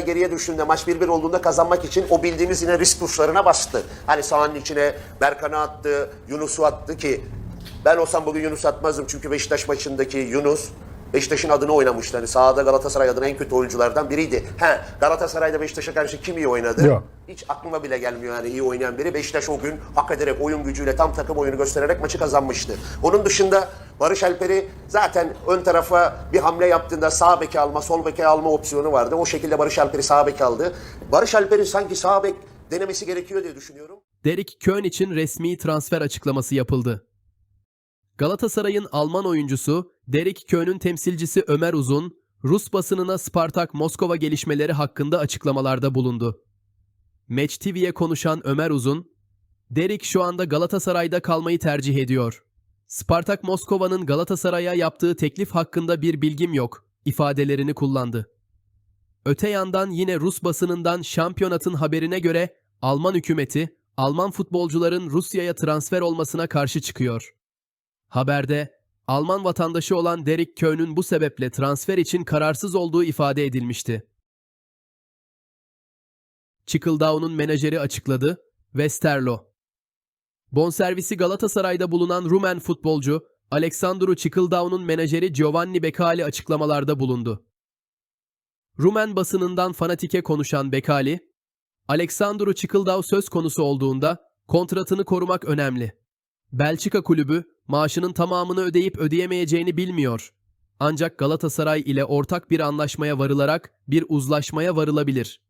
geriye düştüğünde maç 1-1 olduğunda kazanmak için o bildiğimiz yine risk tuşlarına bastı. Hani sahanın içine Berkan'ı attı, Yunus'u attı ki ben olsam bugün Yunus atmazdım çünkü Beşiktaş maçındaki Yunus Beşiktaş'ın adını oynamıştı. Hani sahada Galatasaray adına en kötü oyunculardan biriydi. He, Galatasaray'da Beşiktaş'a karşı kim iyi oynadı? Yok. Hiç aklıma bile gelmiyor yani iyi oynayan biri. Beşiktaş o gün hak ederek oyun gücüyle tam takım oyunu göstererek maçı kazanmıştı. Onun dışında Barış Alper'i zaten ön tarafa bir hamle yaptığında sağ beke alma, sol beke alma opsiyonu vardı. O şekilde Barış Alper'i sağ beke aldı. Barış Alper'in sanki sağ bek denemesi gerekiyor diye düşünüyorum. Derek Köhn için resmi transfer açıklaması yapıldı. Galatasaray'ın Alman oyuncusu Derek Köhn'ün temsilcisi Ömer Uzun, Rus basınına Spartak Moskova gelişmeleri hakkında açıklamalarda bulundu. Match TV'ye konuşan Ömer Uzun, Derek şu anda Galatasaray'da kalmayı tercih ediyor. Spartak Moskova'nın Galatasaray'a yaptığı teklif hakkında bir bilgim yok ifadelerini kullandı. Öte yandan yine Rus basınından şampiyonatın haberine göre Alman hükümeti Alman futbolcuların Rusya'ya transfer olmasına karşı çıkıyor. Haberde Alman vatandaşı olan Derek Köhn'ün bu sebeple transfer için kararsız olduğu ifade edilmişti. Çıkıldağ'ın menajeri açıkladı, Westerlo. Bonservisi Galatasaray'da bulunan Rumen futbolcu Alexandru Çıkıldağ'ın menajeri Giovanni Becali açıklamalarda bulundu. Rumen basınından fanatike konuşan Bekali, Alexandru Çıkıldağ söz konusu olduğunda kontratını korumak önemli. Belçika kulübü maaşının tamamını ödeyip ödeyemeyeceğini bilmiyor. Ancak Galatasaray ile ortak bir anlaşmaya varılarak bir uzlaşmaya varılabilir.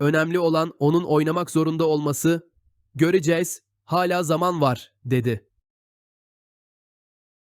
Önemli olan onun oynamak zorunda olması. Göreceğiz, hala zaman var, dedi.